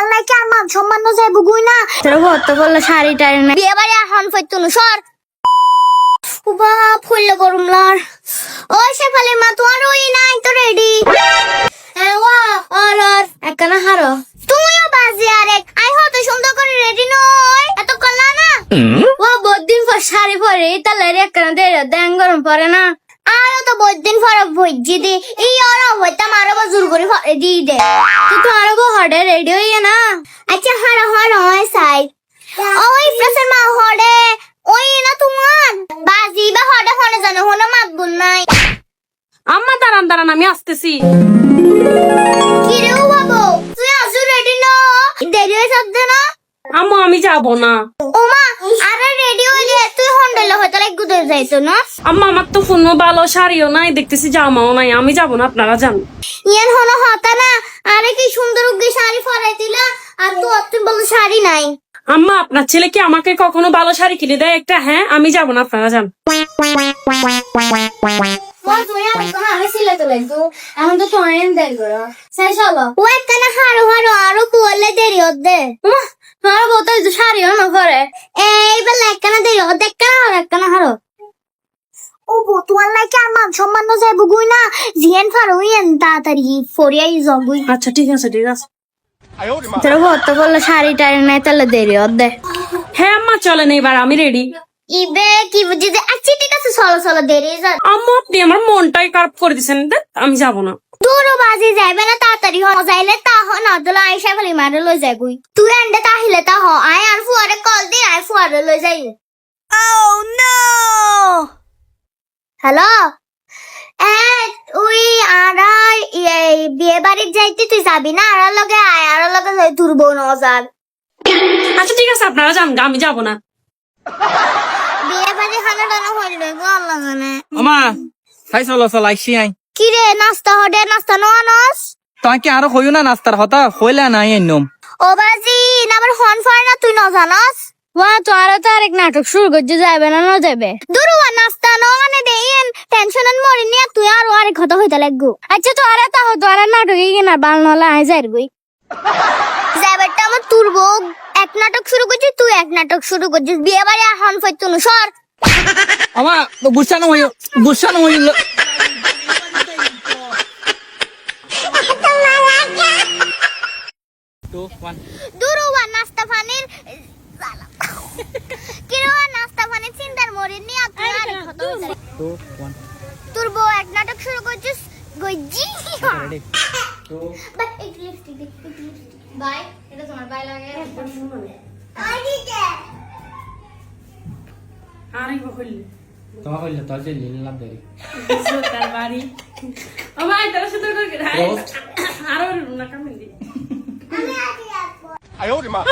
তোমার নাকি আর মান সম্মান যায় বুগুই না। তোর ভর্ত করল শাড়ি টাড়ি না বিয়ে বাড়ি এখন ফেরত সর। উবা ফুললে গরম লার। ওই শেফালি মা তোমার ওই নাই তো রেডি আর আর। একখানা হারো। তুমিও বাজি আরে। আই হতো সুন্দর করে রেডি নয়। এত করলা না? ও বদিন পর শাড়ি পরে তাহলে একখানা দেড় দেন গরম পরে না। আর তো বদিন পর ভজ্জি দি এই আর হইতাম আরও জোর করে দি দে। তো তোমার গো হডে রেডি হইয়া না? আচ্ছা হারা হারা হয় সাই ওই প্রসের মা হডে। ওই না তোমার? বাজি বা হডে হনে জানো হনে মাত গুন নাই। আম্মা দাঁড়ান দাঁড়ান আমি আসতেছি। কি রে ও বাবু? তুই আসু রেডি না? দেরি হয়ে যাচ্ছে না? আম্মা আমি যাব না। ওমা আরে রেডি হইলে তুই হন্ডেলে হয়তো লাইক গুদে যাইতো না? আম্মা আমার তো ফোন ভালো শাড়িও নাই দেখতেছি জামাও নাই আমি যাব না আপনারা যান। ইয়ান হলো হতা না আরে কি সুন্দর উগ্গে শাড়ি পরাই দিলা আর তো তুই বল শাড়ি নাই। আম্মা আপনার ছেলে কি আমাকে কখনো ভালো শাড়ি কিনে দেয় একটা? হ্যাঁ আমি যাব না আপনারা যান। এখন তো দেরি করো। সেই ও একখানা হারো হারো আরও কুয়ালে দেরি হদ্দে তোমার শাড়িও না করে এই বেলা একখানা দেরি হদ্দে একখানা হারো একখানা হারো ও বউ তোমার আর মান সম্মান যায় বুগুই না? জিয়ান ফারো ইয়ান তাড়াতাড়ি ফরিয়াই জগুই আচ্ছা ঠিক আছে ঠিক আছে। তোর ভর্ত করল শাড়ি টাড়ি নাই তাহলে দেরি হদ্দে হ্যাঁ আম্মা চলেন এবার আমি রেডি ইবে কি বুঝি যে আচ্ছা ঠিক আছে চলো চলো দেরি যা আম্মা আপনি আমার মনটাই খারাপ করে ধ্যাৎ, আমি যাব না। দূরও বাজি যাইবে না তাড়াতাড়ি হ যাইলে তা হ না দিলে আইসা ফেলি মারে লই যাই গুই তুই এন্ডে তাহিলে তা হ আই আর ফুয়ারে কল দি আই ফুয়ারে লই যাই। Oh no! হ্যালো? এ ওই আর বিয়ে বাড়ির যাইতে তুই যাবি না? আর লগে আয় আর লগে যাই তোর বোন অজার আচ্ছা ঠিক আছে আপনারা যান আমি যাব না। বিয়ে বাড়ি খানা টানা হইলে গো আল্লাহ জানে। ওমা খাই চলো চল আইসি আই। কি রে নাস্তা হডে নাস্তা আরও হইও না নাস্তার হতা হইলে নাই এনম। ও বাজি না আবার হন ফর না তুই ন জানাস ওয়া তো আরও তো আরেক নাটক শুরু করতে যাবে না না যাবে দুরুয়া নাস্তা ন হইতে লাগবো। আচ্ছা তো আরে তা হতো আরে নাটক কি না বাল নলা যাই গই যাবেটা আমার তোর বউ। এক নাটক শুরু করছিস তুই এক নাটক শুরু করছিস। বিয়ে বাড়ি হন ফইতো না সর। হইও বুসানো হইল টু ওয়ান দুরুয়া নাস্তা ফানির কিরোয়া নাস্তা ফানির চিন্তার মরি নিয়া তোর বউ এক নাটক শুরু করছিস? গজ্জি রেডি টু বাই এই লিপস্টিক বাই এটা তোমার বাই লাগে। আই দিকে আরে বললে তোমার হইলে তোর যে লিলাম দেরি। তার বাড়ি। আমার তারা সাথে Roast. আরও না কামিন দি আমি আগে আসব owed him up.